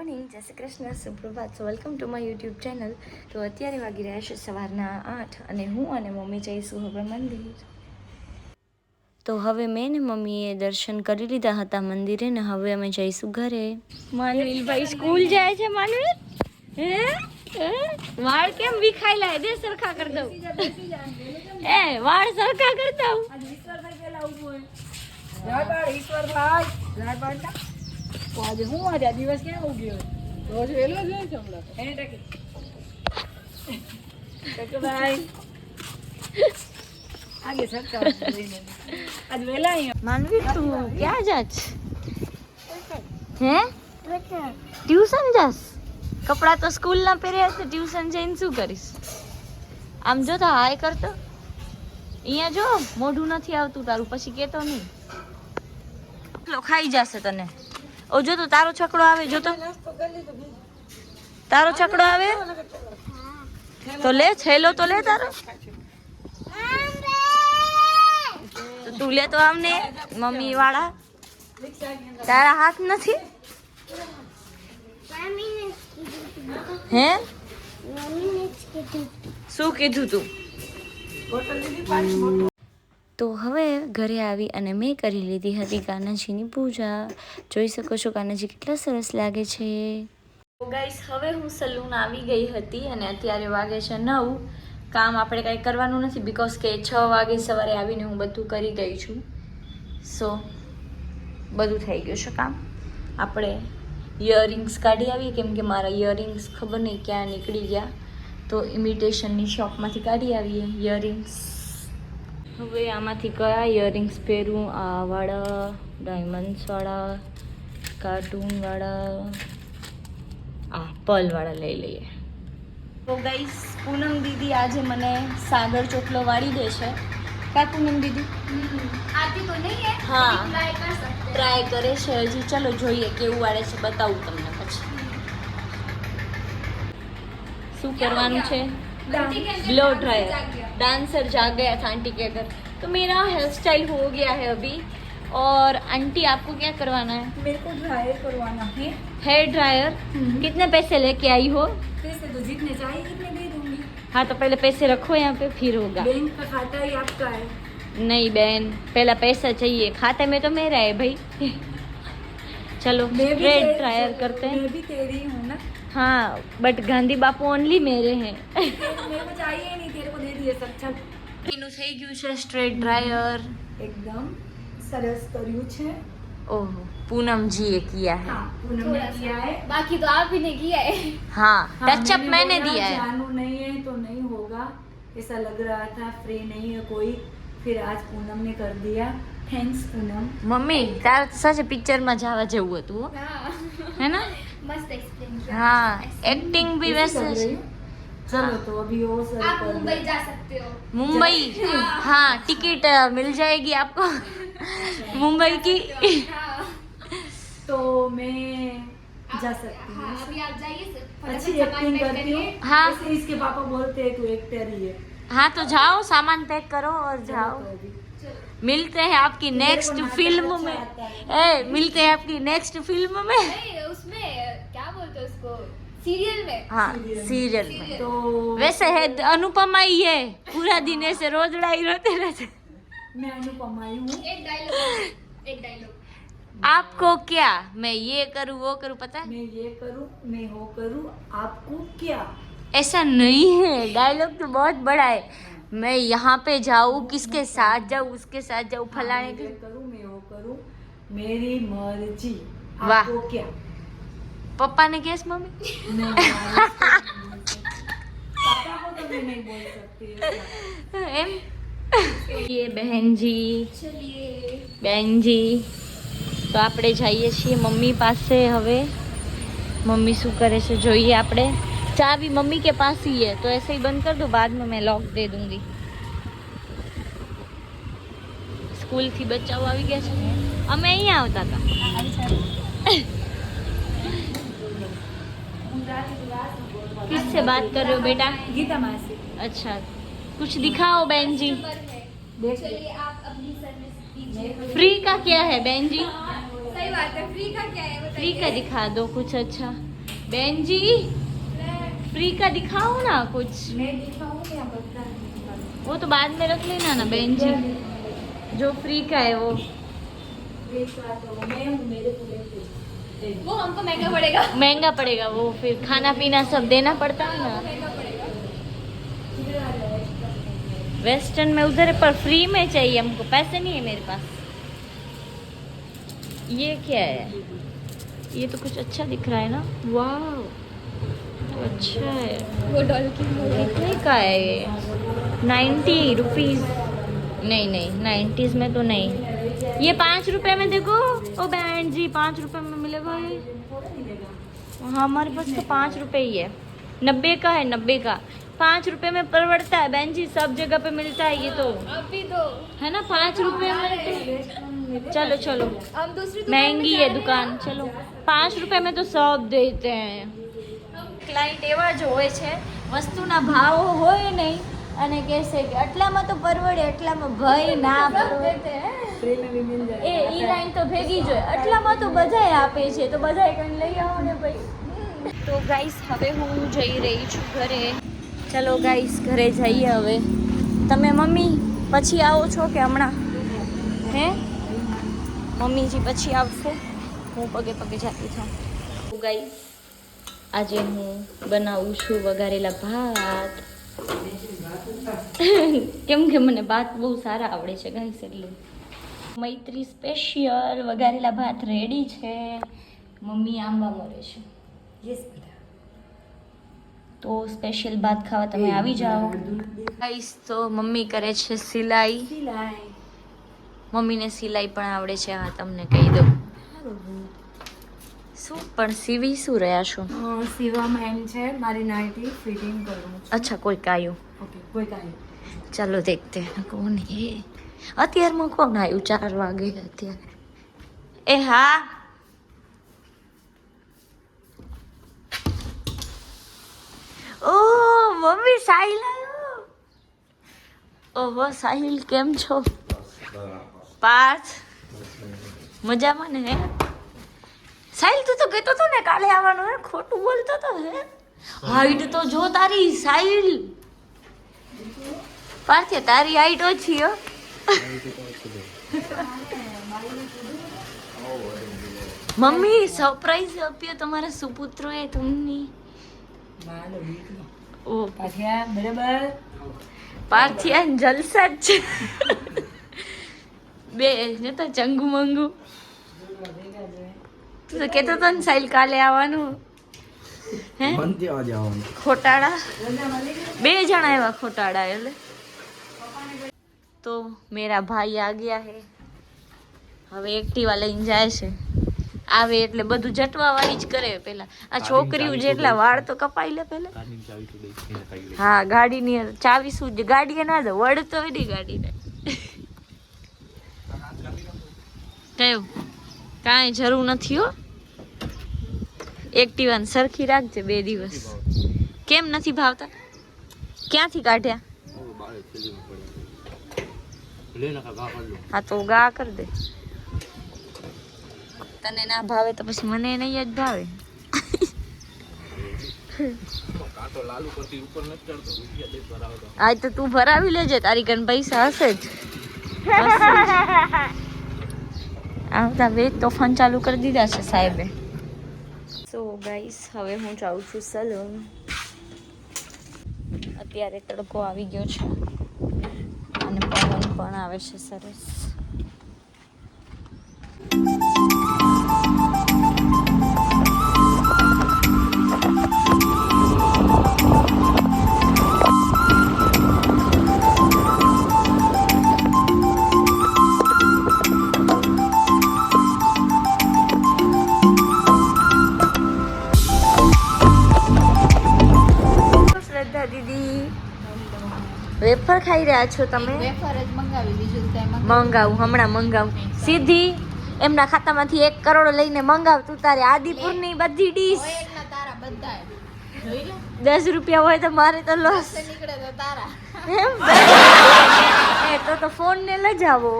Morning જય Shri Krishna સુપ્રભાત. So welcome to my YouTube channel તો અત્યારે વાગી રહ્યા છે સવારના આઠ અને હું અને મમ્મી જઈશું હવે મંદિર. તો હવે મેં ને મમ્મીએ દર્શન કરી લીધા હતા મંદિરે ને હવે અમે જઈશું ઘરે. માનવીલભાઈ સ્કૂલ જાય છે માનવીલ? હે? હે? વાળ કેમ વિખાયેલા હે? દે સરખા કરી દઉં. એ વાળ સરખા કરી દઉં. ઈશ્વરભાઈ ઝાડબાડ ના તો આજે હું આજે આ દિવસ ક્યાં ઉગ્યો રોજ વહેલો જ હોય છે હમણાં તો. એને ટકી. ટકભાઈ. આગે સરકાર આજ વેલા માનવી તું ક્યાં જાચ હે? ટ્યુશન જાસ કપડાં તો સ્કૂલના પહેર્યા છે ટ્યુશન જઈને શું કરીશ? આમ જો તો હાય કરતો. અહીંયા જો મોઢું નથી આવતું તારું પછી કેતો નહીં. એટલો ખાઈ જશે તને. ઓ, જો તો તારો છકડો આવે, જો તો. તારો છકડો આવે? તો લે, છેલો તો લે તારો. તું લે તો આમને મમ્મી વાળા તારા હાથ નથી? હે? શું કીધું તું? તો હવે ઘરે આવી અને મેં કરી લીધી હતી કાનાજીની પૂજા. જોઈ શકો છો કાનાજી કેટલા સરસ લાગે છે. ગાઈસ હવે હું સલૂન આવી ગઈ હતી અને અત્યારે વાગે છે નવ. કામ આપણે કાંઈ કરવાનું નથી બિકોઝ કે છ વાગે સવારે આવીને હું બધું કરી ગઈ છું. સો બધું થઈ ગયું છે કામ. આપણે ઇયરિંગ્સ કાઢી આવીએ, કેમ કે મારા ઇયરિંગ્સ ખબર નહીં ક્યાં નીકળી ગયા. તો ઇમિટેશનની શોપમાંથી કાઢી આવીએ ઇયરિંગ્સ હવે આમાંથી કયા ઇયરિંગ્સ પહેરું? આવાળા ડાયમંડ્સવાળા કાર્ટૂનવાળા આ પલવાળા લઈ લઈએ. તો ગાઈસ પૂનમ દીદી આજે મને સાગર ચોટલો વાળી દે છે. કા પૂનમ દીદી? આતી તો નહીં હા ટ્રાય કરે છે હજી. ચલો જોઈએ કેવું વાળે છે બતાવું તમને પછી. શું કરવાનું છે? બ્લો ડ્રાયર डांसर जाग गया था आंटी के घर। तो मेरा हेयर स्टाइल हो गया है अभी। और आंटी आपको क्या करवाना है? मेरे को ड्रायर करवाना है। हेयर ड्रायर कितने पैसे लेके आई हो? पैसे तो जितने चाहिए कितने दे दूँगी। हाँ तो पहले पैसे रखो यहाँ पे फिर होगा। बैंक का खाता ही आपका है? नहीं बहन पहला पैसा चाहिए। खाते में तो मेरा है भाई। चलो स्ट्रेट ड्रायर करते हैं। मैं भी तेरी हूँ ना। हाँ बट गांधी बापू ओनली मेरे हैं। मेरे को चाहिए नहीं तेरे को दे दिए सब चल એનું થઈ ગયું છે સ્ટ્રેટ ડ્રાયર એકદમ સરસ કર્યું છે ઓહો પૂનમજીએ કિયા है हाँ पूनम ने किया है बाकी तो आप ही ने किया है हाँ हाँ, टचअप मैंने बोला, दिया है जानू नहीं है तो नहीं होगा ऐसा लग रहा था फ्री नहीं है कोई फिर आज पूनम ने कर दिया थैंक्स पूनम મમ્મી તારે તો સાચે પિક્ચરમાં જવા જેવું હતું હો. हाँ है ना मस्त एक्सप्लेन किया हाँ चलो तो अभी वो आप मुंबई जा सकते हो। मुंबई? हाँ टिकट मिल जाएगी आपको। मुंबई की। हाँ। तो मैं जा सकती हाँ हूँ अभी आप जाइए अच्छी एक्टिंग करती हूँ। हाँ। इसके पापा बोलते हैं तू एक्टर ही है। हाँ तो जाओ सामान पैक करो और जाओ। तो मिलते हैं आपकी नेक्स्ट फ़िल्म अच्छा में। ए मिलते हैं आपकी नेक्स्ट फ़िल्म में। उसमें क्या बोलते हैं उसको? सीरियल में? हाँ में। में. तो वैसे है अनुपमा ही है. पूरा दिन ऐसे रोज लड़ाई रोते रहते. मैं अनुपमा ही हूँ। एक डायलॉग एक डायलॉग आपको क्या? मैं ये करूँ वो करूँ पता? है मैं ये करूँ मैं वो करूँ आपको क्या? ऐसा नहीं है. डायलॉग तो बहुत बड़ा है. मैं यहाँ पे जाऊँ किसके साथ जाऊँ उसके साथ जाऊँ फलाने हाँ, मैं के करूँ मैं वो करूँ मेरी मर्ज़ी. वाह। क्या? पप्पा ने केस मम्मी नहीं यार, पापा को तो मैं नहीं बोल सकती ऐसा। एम ये बहन जी चलिए બેનજી તો આપણે જઈએ છીએ મમ્મી પાસે હવે मम्मी શું કરે છે જોઈએ આપણે चाबी मम्मी के पास ही है तो ऐसे ही बंद कर दो बाद में मैं लॉक दे दूंगी સ્કૂલથી બચ્ચાઓ આવી ગયા છે અમે અહીંયા આવતા હતા किससे बात कर रहे हो बेटा? गीता मासी अच्छा कुछ दिखाओ बहन जी। फ्री का क्या है बहन जी? सही बात है फ्री का क्या है फ्री का दिखा दो कुछ अच्छा। बहन जी फ्री का दिखाओ ना कुछ। वो तो बाद में रख लेना ना बहन जी। जो फ्री का है वो। वो हमको महँगा पड़ेगा। महँगा पड़ेगा वो फिर खाना पीना सब देना पड़ता है ना। वेस्टर्न में उधर है पर फ्री में चाहिए हमको पैसे नहीं है मेरे पास। ये क्या है? ये तो कुछ अच्छा दिख रहा है ना। वाह तो अच्छा है। वो डॉल की कितने का है ये? नाइन्टी रुपीज़ नहीं नहीं नाइन्टीज में तो नहीं। ये पाँच रुपए में देखो। ओ बहन जी पाँच रुपए में मिलेगा ये थोड़ा मिलेगा हाँ हमारे पास तो पाँच रुपए ही है नब्बे का है नब्बे का पाँच रुपए में परवड़ता है बहन जी सब जगह पे मिलता है ये तो अभी दो है ना पाँच रुपए में तो चलो चलो हम दूसरी दुकान में महंगी जा है रहे દુકાન ચલો પાંચ રૂપિયા में तो सब देते हैं ક્લાયન્ટ એવા જ હોય છે વસ્તુના ભાવ હોય નહીં અને કહેશે કે આટલામાં તો પરવડે આટલામાં ભય ના પરવડે. એ ઈ લાઈન તો ભેગી જોઈએ આટલામાં તો બધાય આપે છે તો બધાય કંઈ લઈ આવો ને ભાઈ. તો ગાઈસ હવે હું જઈ રહી છું ઘરે. ચલો ગાઈસ ઘરે જઈએ હવે. તમે મમ્મી પછી આવો છો કે હમણાં? હે? મમ્મીજી પછી આવશે? હું પગે પગે જતી છું ગાઈસ આજે હું બનાવું છું વઘારેલા ભાત. કેમ કે મને ભાત બહુ સારા આવડે છે ગાઈસ એટલે. મૈત્રી સ્પેશિયલ વઘારેલા ભાત રેડી છે. મમ્મી આંબા મળે છે. યસ તો સ્પેશિયલ ભાત ખાવા તમે આવી જાઓ. ગાઈસ તો મમ્મી કરે છે સિલાઈ. સિલાઈ. મમ્મીને સિલાઈ પણ આવડે છે હા તમને કહી દઉં. શું પણ સીવી શું રહ્યા છો? સીવામાં એમ છે મારી નાઇટી ફિટિંગ કરવું અચ્છા કોઈ કાયું ઓકે કોઈ કાયું ચાલો દેખતે કોણ હે? અત્યારમાં કોણ આવ્યું ચાર વાગે અત્યારે. એ હા. ઓ, મમ્મી સાહિલ ઓહો, સાહિલ કેમ છો? પાર્થ. મજામાં ને સાહિલ, તું તો કહેતો હતો ને કાલે આવવાનું હે, ખોટું બોલતો તો હે. હાઈટ તો જો તારી, સાહિલ. પાર્થિયા તારી હાઈટ ઓછી હો. મમ્મી સરપ્રાઈઝ આપ્યો તમારા સુપુત્રોએ તમને. માલો દીકરો ઓ. પાછા બરાબર પાર્થિયા જલસા જ છે. બે ને તો ચંગુ મંગુ. તું તો હતો ને સાઈલ કાલે આવવાનું. હે? ખોટાડા બે જણા એવા ખોટાડા એટલે. તો મેરા ભાઈ આ ગયા હે. હવે એક્ટિવા લઈને જાય છે. આવે એટલે બધું જટવા વાળી જ કરે પેલા. આ છોકરીઓ જેટલા વાળ તો કપાઈ લે પેલા. હા ગાડીની ચાવી શું જ ગાડીએ ના દો વળતો હોય નહીં ગાડીને. કયું? કાંઈ જરૂર નથી હો. એક્ટિવાને સરખી રાખજે બે દિવસ. કેમ નથી ભાવતા? ક્યાંથી કાઢ્યા? હા તો ગા કર દે. તને ના ભાવે તો પછી મને નહીં જ ભાવે. આજ તો તું. ભરાવી લેજે તારી કન પૈસા હશે જ. આવતા વેજ તોફાન ચાલુ કરી દીધા છે સાહેબે. સો ગાઈસ હવે હું જાઉં છું સલૂન અત્યારે તડકો આવી ગયો છે. અને પવન પણ આવે છે સરસ શ્રદ્ધા દીદી વેફર ખાઈ રહ્યા છો તમે? વેફર જ મંગાવી બીજું કાંઈ મંગાવું હમણાં મંગાવું. સીધી એમના ખાતામાંથી એક કરોડ લઈને મંગાવ તું તારે આદિપુરની બધી ડીશ. દસ રૂપિયા હોય તો મારે તો લોસ. નીકળે તો તારા. એમ? એ તો તો ફોન ને લજાવો.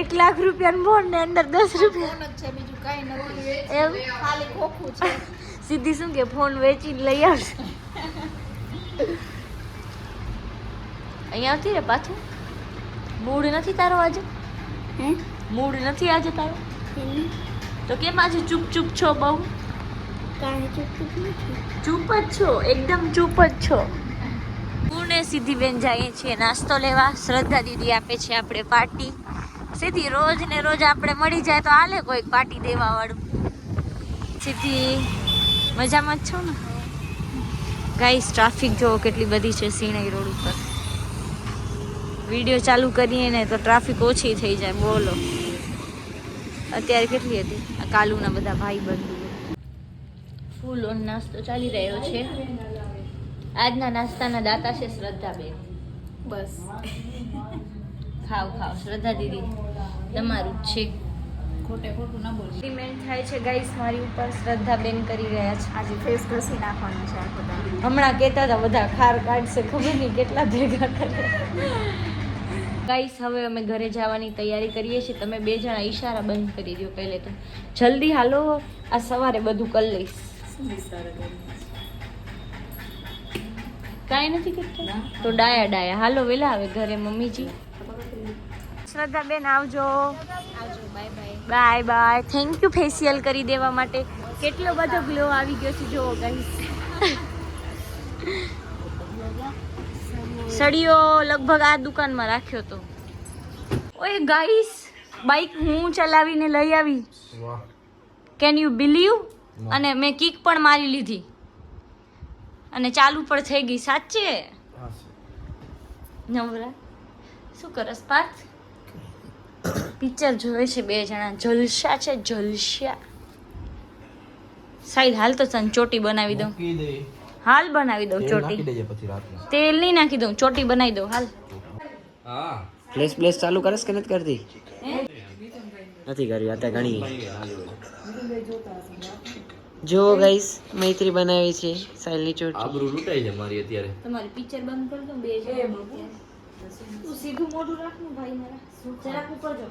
એક લાખ રૂપિયાનો ફોન ને અંદર દસ રૂપિયા. છે બીજું કાંઈ નથી. એમ ખાલી ખોખું છે. સીધી શું કે ફોન વેચીને લઈ આવશે? અહીંયા આવતી રે પાછું? મૂડ નથી તારો આજે? મૂડ નથી આજે તારો? તો કેમ આજે ચૂપ ચૂપ છો બહુ? ચૂપ જ છો એકદમ ચૂપ જ છો. હું ને સીધી બેન જઈએ છીએ નાસ્તો લેવા શ્રદ્ધા દીદી આપે છે આપણે પાર્ટી. સીધી રોજ ને રોજ આપણે મળી જાય તો હાલે કોઈક પાર્ટી દેવા વાળું સીધી મજામાં જ છો ને? ગાઈસ ટ્રાફિક જોવો કેટલી બધી છે સિણાઈ રોડ ઉપર. વીડિયો ચાલુ કરીએ ને તો ટ્રાફિક ઓછી થઈ જાય. બોલો. અત્યારે કેટલી હતી? આ કાલુના બધા ભાઈ બંધુ. ફૂલ ઓન નાસ્તો ચાલી રહ્યો છે. આજના નાસ્તાના દાતા છે શ્રદ્ધાબેન. બસ. ખાવ ખાવ શ્રદ્ધા દીદી તમારું જ છે. ખોટે ખોટું ના બોલ થાય છે ગાઈસ મારી ઉપર શ્રદ્ધા બેન કરી રહ્યા છે. આજે ફેસ ઘસી નાખવાનું છે આખો હમણાં કહેતા હતા બધા ખાર કાઢશે. ખબર નહીં કેટલા ભેગા કરે. ગાઈસ હવે અમે ઘરે જવાની તૈયારી કરીએ છીએ. તમે બે જણા ઈશારા બંધ કરી દો પહેલે તો. જલ્દી હાલો આ સવારે બધું કરી લઈશ. કાંઈ નથી કરતા? તો ડાયા ડાયા. હાલો વેલા આવે ઘરે મમ્મીજી. શ્રદ્ધા બેન આવજો. આવજો bye bye. Bye bye. Thank you facial કરી દેવા માટે. કેટલો બધો ગ્લો આવી ગયો છે જોવો ગાઈસ. સળિયો લગભગ આ દુકાનમાં રાખ્યો તો. ઓય ગાઈસ બાઈક હું ચલાવીને લઈ આવી. કેન યુ બિલીવ અને મેં કિક પણ મારી લીધી. અને ચાલુ પણ થઈ ગઈ સાચે? નવરા શું કરસ પાર્થ? પિક્ચર જોવે છે બે જણા જલસા છે જલસા. સાઈડ હાલ તો તને ચોટી બનાવી દઉં. હાલ બનાવી દઉં ચોટી. તેલ નહીં નાખી દઉં ચોટી બનાવી દઉં હાલ. પ્લેસ પ્લેસ ચાલુ કરે કે નથી કરતી? નથી કરી અત્યારે ઘણી જો ગાઈસ મૈત્રી બનાવી છે સાયલની ચોટી. આબરૂ લૂટાઈ છે મારી અત્યારે. તમારી પિક્ચર બંધ કર દો બે જણા તું સીધું મોઢું રાખ ને ભાઈ મારા. જરાક ઉપર જો.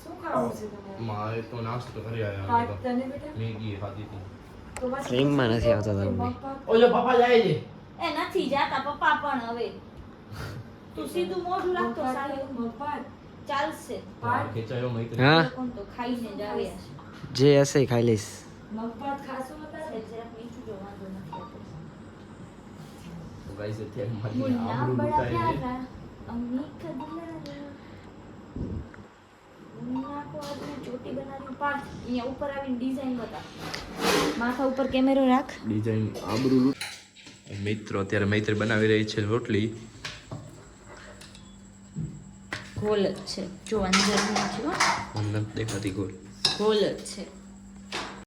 શું ખાવું છે તમારે મારે તો નાસ્તો કરી હા, તને બેટા? મેગી ખાધી હતી. બસ નથી આવતા તમને ઓજો ઓલો પપ્પા જાય છે. એ નથી જાતા પપ્પા પણ હવે. તું સીધું મોઢું રાખ તો મગપાક સારું. મગપાક ચાલશે. માર ખેંચાયો મૈત્રી. હા? તો ખાઈને જ આવ્યા છે. જે હશે ખાઈ લઈશ. મગપાત ખાશો બતાવે જરાક મીઠું જો વાંધો નથી ગાઈસ અત્યારે મારી આબરૂ બડા લૂંટાઈ છે. ચોટી બનાવી અહીંયા ઉપર આવીને ડિઝાઇન માથા ઉપર કેમેરો રાખ. ડિઝાઇન આબરૂ મિત્રો અત્યારે મૈત્રી બનાવી રહી છે રોટલી. ગોલ જ છે. જોવાની જરૂર નથી દેખાતી ગોળ ગોલ જ છે.